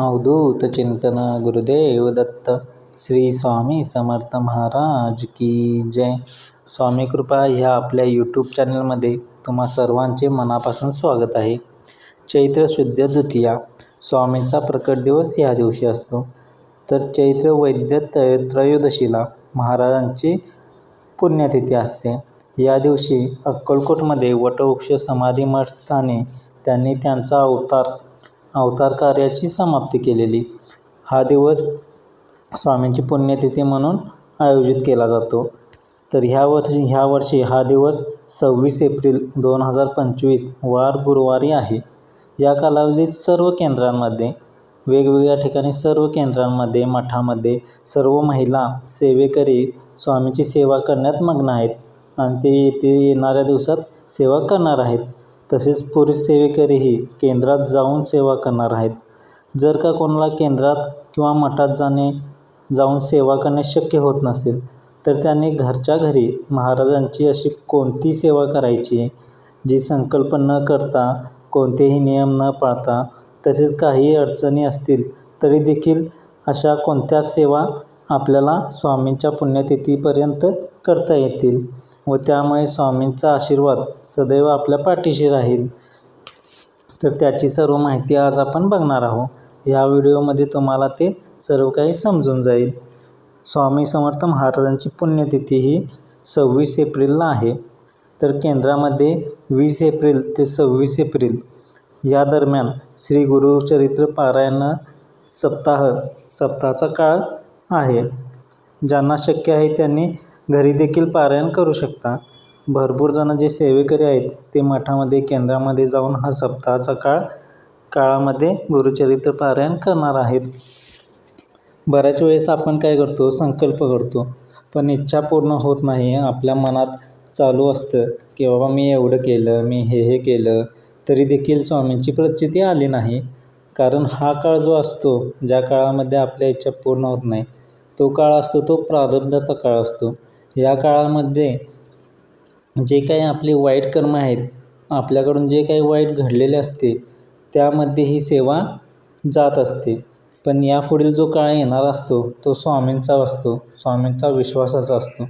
अवधूत चिंतन गुरुदेव दत्त श्री स्वामी समर्थ महाराज की जय स्वामी कृपा ह्या आपल्या यूट्यूब चॅनलमध्ये तुम्हा सर्वांचे मनापासून स्वागत आहे. चैत्र शुद्ध द्वितीया. स्वामींचा प्रकट दिवस या दिवशी असतो. तर चैत्र वैद्य त्रय त्रयोदशीला महाराजांची पुण्यतिथी असते. या दिवशी अक्कलकोटमध्ये वटवृक्ष समाधी मठ स्थानी त्यांनी त्यांचा अवतार अवतार कार्याची समाप्ती केलेली. हा दिवस स्वामींची पुण्यतिथी म्हणून आयोजित केला जातो. तर ह्या वर्षी ह्या वर्षी हा दिवस सव्वीस एप्रिल दोन हजार पंचवीस वार गुरुवारी आहे. या कालावधीत सर्व केंद्रांमध्ये वेगवेगळ्या ठिकाणी सर्व केंद्रांमध्ये मठामध्ये सर्व महिला सेवेकरी स्वामीची सेवा करण्यात मग्न आहेत. आणि ते येथे येणाऱ्या दिवसात सेवा करणार आहेत. तसेच पुरुष सेवेकरीही केंद्रात जाऊन सेवा करणार आहेत. जर का कोणाला केंद्रात किंवा मठात जाणे जाऊन सेवा करणे शक्य होत नसेल तर त्यांनी घरच्या घरी महाराजांची अशी कोणती सेवा करायची जी संकल्प न करता कोणतेही नियम न पाळता तसेच काही अडचणी असतील तरी देखील अशा कोणत्या सेवा आपल्याला स्वामींच्या पुण्यतिथीपर्यंत करता येतील? व त्यामुळे स्वामींचा आशीर्वाद सदैव आपल्या पाठीशी राहील. तर त्याची सर्व माहिती आज आपण बघणार आहोत. ह्या व्हिडिओमध्ये तुम्हाला ते सर्व काही समजून जाईल. स्वामी समर्थ महाराजांची पुण्यतिथी ही सव्वीस एप्रिलला आहे. तर केंद्रामध्ये वीस एप्रिल ते सव्वीस एप्रिल या दरम्यान श्री गुरुचरित्र पारायण सप्ताह सप्ताहाचा काळ आहे. ज्यांना शक्य आहे त्यांनी घरी देखील पारायण करू शकता. भरपूर जण जे सेवेकरी आहेत ते मठामध्ये केंद्रामध्ये जाऊन हा सप्ताहाचा काळ काळामध्ये गुरुचरित्र पारायण करणार आहेत. बऱ्याच वेळेस आपण काय करतो संकल्प करतो पण इच्छा पूर्ण होत नाही. आपल्या मनात चालू असतं की बाबा मी एवढं केलं मी हे हे केलं तरी देखील स्वामींची प्रचिती आली नाही. कारण हा काळ जो असतो ज्या काळामध्ये आपल्या इच्छा पूर्ण होत नाही तो काळ असतो तो प्रारब्धाचा काळ असतो. या काळामध्ये जे काही आपले वाईट कर्म आहेत आपल्याकडून जे काही वाईट घडलेले असते त्यामध्ये ही सेवा जात असते. पण यापुढील जो काळ येणार असतो तो स्वामींचा असतो स्वामींचा विश्वासाचा असतो.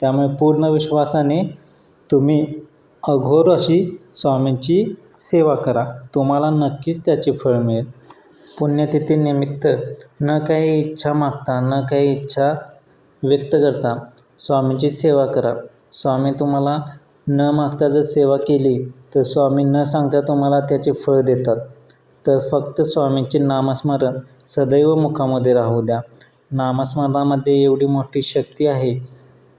त्यामुळे पूर्ण विश्वासाने तुम्ही अघोर अशी स्वामींची सेवा करा. तुम्हाला नक्कीच त्याचे फळ मिळेल. पुण्यतिथीनिमित्त न काही इच्छा मागता न काही इच्छा व्यक्त करता स्वामींची सेवा करा. स्वामी तुम्हाला न मागता जर सेवा केली तर स्वामी न सांगता तुम्हाला त्याचे फळ देतात. तर फक्त स्वामींचे नामस्मरण सदैव मुखामध्ये राहू द्या. नामस्मरणामध्ये एवढी मोठी शक्ती आहे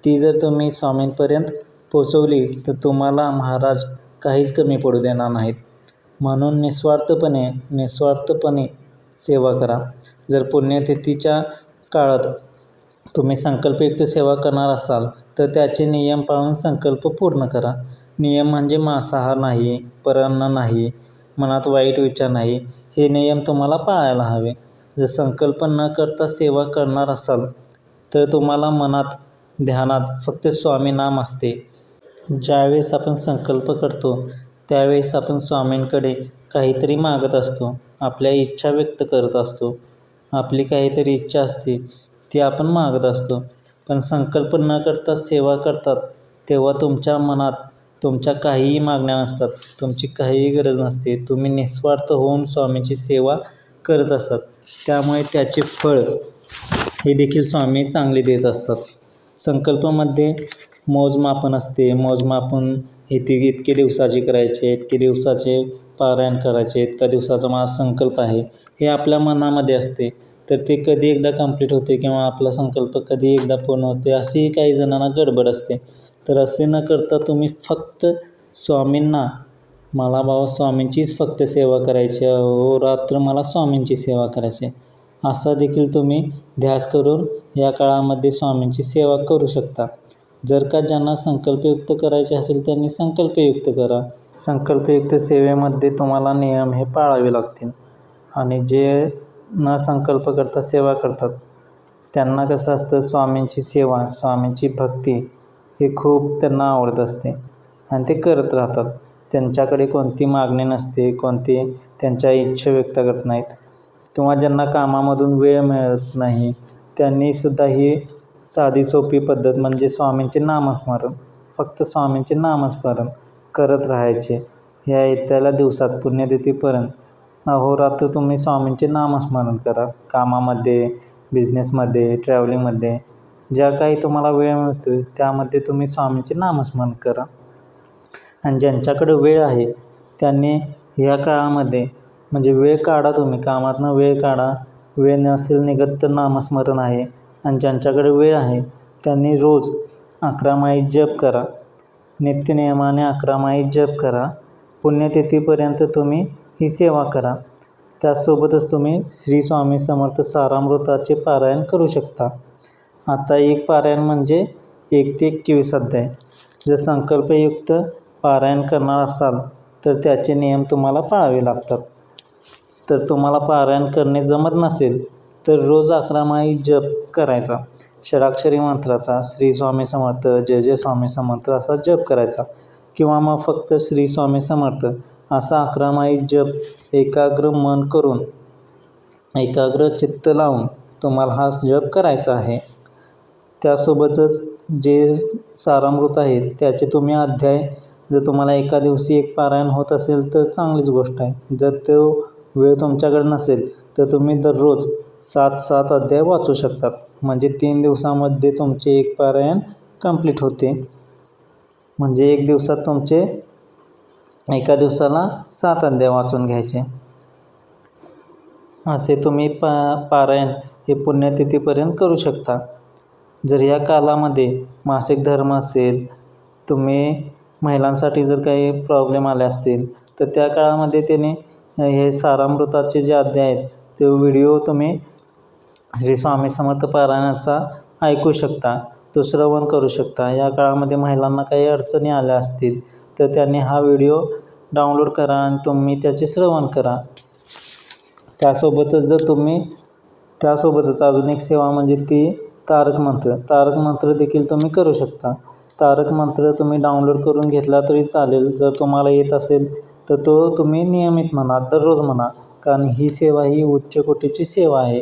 ती जर तुम्ही स्वामींपर्यंत पोचवली तर तुम्हाला महाराज काहीच कमी पडू देणार नाहीत. म्हणून निस्वार्थपणे निस्वार्थपणे सेवा करा. जर पुण्यतिथीच्या काळात तुम्ही संकल्पयुक्त सेवा करणार असाल तर त्याचे नियम पाळून संकल्प पूर्ण करा. नियम म्हणजे मांसाहार नाही परान्न नाही मनात वाईट विचार नाही. हे नियम तुम्हाला पाळायला हवे. जर संकल्प न करता सेवा करणार असाल तर तुम्हाला मनात ध्यानात फक्त स्वामी नाम असते. ज्यावेळेस आपण संकल्प करतो त्यावेळेस आपण स्वामींकडे काहीतरी मागत असतो. आपल्या इच्छा व्यक्त करत असतो. आपली काहीतरी इच्छा असते. ती आपण मागत असतो. पण संकल्प न करता सेवा करतात तेव्हा तुमच्या मनात तुमच्या काहीही मागण्या नसतात. तुमची काहीही गरज नसते. तुम्ही निस्वार्थ होऊन स्वामीची सेवा करत असतात. त्यामुळे त्याचे फळ हे देखील स्वामी चांगले देत असतात. संकल्पामध्ये मोजमापन असते. मोजमापन इथे इतके दिवसाचे करायचे इतके दिवसाचे पारायण करायचे इतक्या दिवसाचा माझा संकल्प आहे. हे आपल्या मनामध्ये असते. तर ते कधी एकदा कंप्लीट होते किंवा आपला संकल्प कधी एकदा पूर्ण होते अशीही काही जणांना गडबड असते. तर असे न करता तुम्ही फक्त स्वामींना मला बाबा स्वामींचीच फक्त सेवा करायची हो रात्र मला स्वामींची सेवा करायची असा देखील तुम्ही ध्यास करून या काळामध्ये स्वामींची सेवा करू शकता. जर का ज्यांना संकल्पयुक्त करायचे असेल त्यांनी संकल्पयुक्त करा. संकल्पयुक्त सेवेमध्ये तुम्हाला नियम हे पाळावे लागतील. आणि जे न संकल्प करता सेवा करतात. त्यांना कसं असतं स्वामींची सेवा स्वामींची भक्ती हे खूप त्यांना आवडत असते आणि ते करत राहतात. त्यांच्याकडे कोणती मागणी नसते कोणती त्यांच्या इच्छा व्यक्त करत नाहीत. किंवा ज्यांना कामामधून वेळ मिळत नाही त्यांनीसुद्धा ही साधी सोपी पद्धत म्हणजे स्वामींचे नामस्मरण फक्त स्वामींचे नामस्मरण करत राहायचे. ह्या येत्याला दिवसात पुण्यतिथीपर्यंत अहोरात्र तुम्ही स्वामींचे नामस्मरण करा. कामामध्ये बिझनेसमध्ये ट्रॅव्हलिंगमध्ये ज्या काही तुम्हाला वेळ मिळतो आहे त्यामध्ये तुम्ही स्वामींचे नामस्मरण करा. आणि ज्यांच्याकडे वेळ आहे त्यांनी ह्या काळामध्ये म्हणजे वेळ काढा तुम्ही कामातनं वेळ काढा. वेळ नसेल निघत तर नामस्मरण आहे. आणि ज्यांच्याकडे वेळ आहे त्यांनी रोज अकरा माई जप करा. नित्यनियमाने अकरा माई जप करा. पुण्यतिथीपर्यंत तुम्ही ही सेवा करा. त्याचसोबतच तुम्ही श्री स्वामी समर्थ सारामृताचे पारायण करू शकता. आता एक पारायण म्हणजे एक ते एकवीस अध्याय. जर संकल्पयुक्त पारायण करणार असाल तर त्याचे नियम तुम्हाला पाळावे लागतात. तर तुम्हाला पारायण करणे जमत नसेल तर रोज अकरामाई जप करायचा. षडाक्षरी मंत्राचा श्री स्वामी समर्थ जय जय स्वामी समर्थ असा जप करायचा. किंवा मग फक्त श्री स्वामी समर्थ असा अक्रमाई जप एकाग्र मन करून एकाग्र चित्त लावून तुम्हाला हा जप करायचा आहे. त्यासोबतच जे सारामृत आहेत त्याचे तुम्ही अध्याय जर तुम्हाला एका दिवशी एक पारायण होत असेल तर चांगलीच गोष्ट आहे. जर तो वेळ तुमच्याकडे नसेल तर तुम्ही दररोज सात सात अध्याय वाचू शकतात. म्हणजे तीन दिवसामध्ये तुमचे एक पारायण कंप्लीट होते. म्हणजे एक दिवसात तुमचे एका दिवसाला सात अध्याय वाचून घ्यायचे. असे तुम्ही पा पारायण हे पुण्यतिथीपर्यंत करू शकता. जर या कालामध्ये मासिक धर्म असेल तुम्ही महिलांसाठी जर काही प्रॉब्लेम आले असतील तर त्या काळामध्ये त्याने हे सारामृताचे जे अध्याय आहेत ते व्हिडिओ तुम्ही श्री स्वामी समर्थ पारायणाचा ऐकू शकता तो श्रवण करू शकता. या काळामध्ये महिलांना काही अडचणी आल्या असतील तर त्यांनी हा व्हिडिओ डाउनलोड करा आणि तुम्ही त्याचे श्रवण करा. त्यासोबतच जर तुम्ही त्यासोबतच अजून एक सेवा म्हणजे ती तारक मंत्र. तारक मंत्र देखील तुम्ही करू शकता. तारक मंत्र तुम्ही डाउनलोड करून घेतला तरी चालेल. जर तुम्हाला येत असेल तर तो तुम्ही नियमित म्हणा दररोज म्हणा कारण ही सेवा ही उच्च कोटीची सेवा आहे.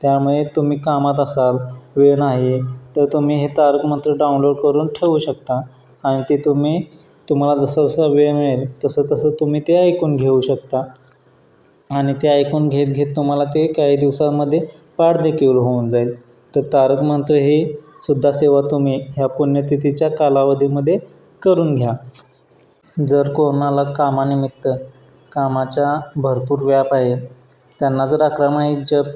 त्यामुळे तुम्ही कामात असाल वेळ नाही तर तुम्ही हे तारक मंत्र डाउनलोड करून ठेवू शकता आणि ते तुम्ही तुम्हाला जसं जसं वेळ मिळेल तसं तसं तुम्ही ते ऐकून घेऊ शकता. आणि ते ऐकून घेत घेत तुम्हाला ते काही दिवसांमध्ये पाठदेखील होऊन जाईल. तर तारक मंत्र ही सुद्धा सेवा तुम्ही ह्या पुण्यतिथीच्या कालावधीमध्ये करून घ्या. जर कोणाला कामानिमित्त कामाच्या भरपूर व्याप आहे त्यांना जर अकरा माळी जप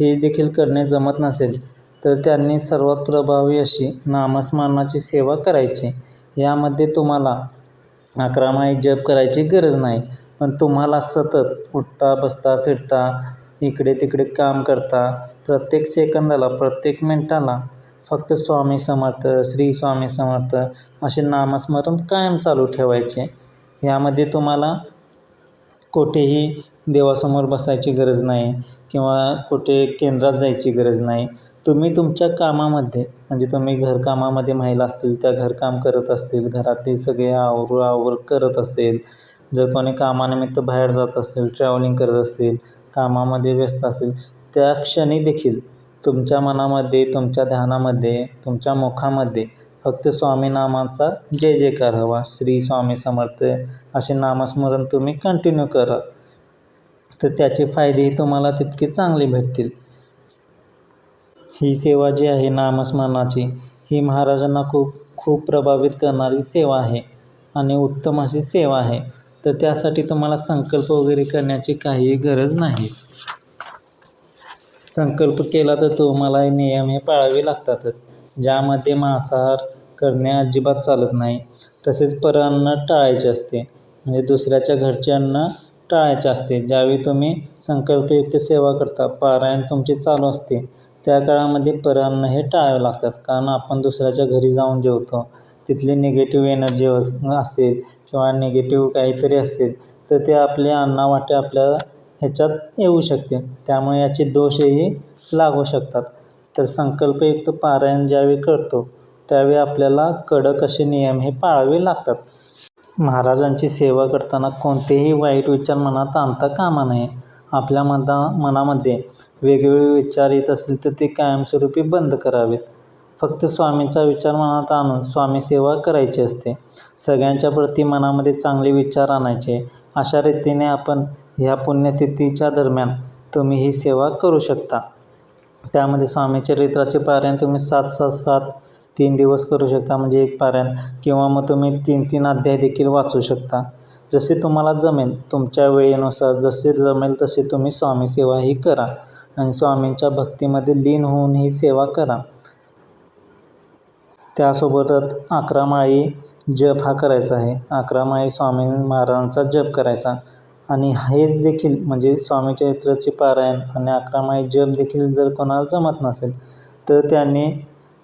हे देखील करणे जमत नसेल तर त्यांनी सर्वात प्रभावी अशी नामस्मरणाची सेवा करायची. यामध्ये तुम्हाला अकरा माईल जप करायची गरज नाही. पण तुम्हाला सतत उठता बसता फिरता इकडे तिकडे काम करता प्रत्येक सेकंदाला प्रत्येक मिनटाला फक्त स्वामी समर्थ श्री स्वामी समर्थ असे नामस्मरण कायम चालू ठेवायचे. यामध्ये तुम्हाला कुठेही देवासमोर बसायची गरज नाही किंवा कुठे केंद्रात जायची गरज नाही. तुम्ही तुमच्या कामामध्ये म्हणजे तुम्ही घरकामामध्ये महिला असतील त्या घरकाम करत असतील घरातली सगळे आवरू आवर करत असेल जर कोणी कामानिमित्त बाहेर जात असेल ट्रॅव्हलिंग करत असतील कामामध्ये व्यस्त असेल त्या क्षणी देखील तुमच्या मनामध्ये तुमच्या ध्यानामध्ये तुमच्या मुखामध्ये फक्त स्वामी नामाचा जय जयकार हवा. श्री स्वामी समर्थ असे नामस्मरण तुम्ही कंटिन्यू करा. तर त्याचे फायदेही तुम्हाला तितके चांगले भेटतील. ही सेवा जी आहे नामस्मरणाची ही महाराजांना खूप खूप प्रभावित करणारी सेवा आहे आणि उत्तम अशी सेवा आहे. तर त्यासाठी तुम्हाला संकल्प वगैरे करण्याची काही गरज नाही. संकल्प केला तर तुम्हाला नियम हे पाळावे लागतातच. ज्यामध्ये मांसाहार करणे अजिबात चालत नाही. तसेच परअन्न टाळायचे असते. म्हणजे दुसऱ्याच्या घरचे अन्न टाळायचे असते. ज्यावेळी तुम्ही संकल्पयुक्त सेवा करता पारायण तुमचे चालू असते. त्या काळामध्ये परान्न हे टाळावे लागतात. कारण आपण दुसऱ्याच्या घरी जाऊन जेवतो. तिथली निगेटिव्ह एनर्जी अस असेल किंवा निगेटिव्ह काहीतरी असेल तर ते आपले अन्नावाटे आपल्या ह्याच्यात येऊ शकते. त्यामुळे याचे दोषही लागू शकतात. तर संकल्पयुक्त पारायण ज्यावेळी करतो त्यावेळी आपल्याला कडक असे नियम हे पाळावे लागतात. महाराजांची सेवा करताना कोणतेही वाईट विचार मनात आणता कामा नये. आपल्या मना मनामध्ये वेगवेगळे विचार येत असतील तर ते कायमस्वरूपी बंद करावेत. फक्त स्वामींचा विचार मनात आणून स्वामी सेवा करायची असते. सगळ्यांच्या प्रती मनामध्ये चांगले विचार आणायचे. अशा रीतीने आपण ह्या पुण्यतिथीच्या दरम्यान तुम्ही ही सेवा करू शकता. त्यामध्ये स्वामी चरित्राचे पारायण तुम्ही सात सात सात तीन दिवस करू शकता. म्हणजे एक पारायण किंवा मग तुम्ही तीन तीन अध्याय देखील वाचू शकता. जसे तुम्हाला जमेल तुमच्या वेळेनुसार जसे जमेल तसे तुम्ही स्वामी सेवा ही करा आणि स्वामींच्या भक्तीमध्ये लीन होऊन ही सेवा करा. त्यासोबतच अकरा माळी जप हा करायचा आहे. अकरा माळी स्वामी महाराजांचा जप करायचा. आणि हे देखील म्हणजे स्वामी चरित्राचे पारायण आणि अकरा माळी जप देखील जर कोणाला जमत नसेल तर त्यांनी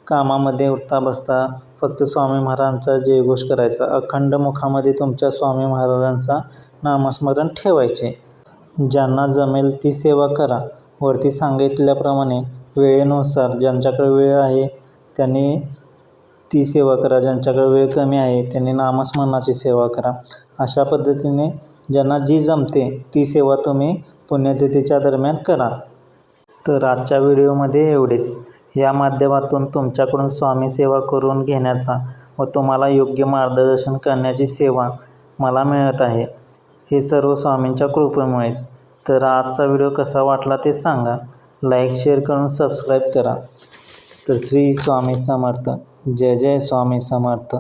कामामध्ये उठता बसता फक्त स्वामी महाराजांचा जयघोष करायचा. अखंड मुखामध्ये तुमच्या स्वामी महाराजांचा नामस्मरण ठेवायचे. ज्यांना जमेल ती सेवा करा. वरती सांगितल्याप्रमाणे वेळेनुसार ज्यांच्याकडे वेळ आहे त्यांनी ती सेवा करा. ज्यांच्याकडे वेळ कमी आहे त्यांनी नामस्मरणाची सेवा करा. अशा पद्धतीने ज्यांना जी जमते ती सेवा तुम्ही पुण्यतिथीच्या दरम्यान करा. तर आजच्या व्हिडिओमध्ये एवढेच. या माध्यमातून तुमच्याकडून स्वामी सेवा करून घेण्याचा व तुम्हाला योग्य मार्गदर्शन करण्याची सेवा मला मिळत आहे. हे सर्व स्वामींच्या कृपेमुळेच. तर आजचा व्हिडिओ कसा वाटला ते सांगा. लाईक शेअर करून सबस्क्राईब करा. तर श्री स्वामी समर्थ. जय जय स्वामी समर्थ.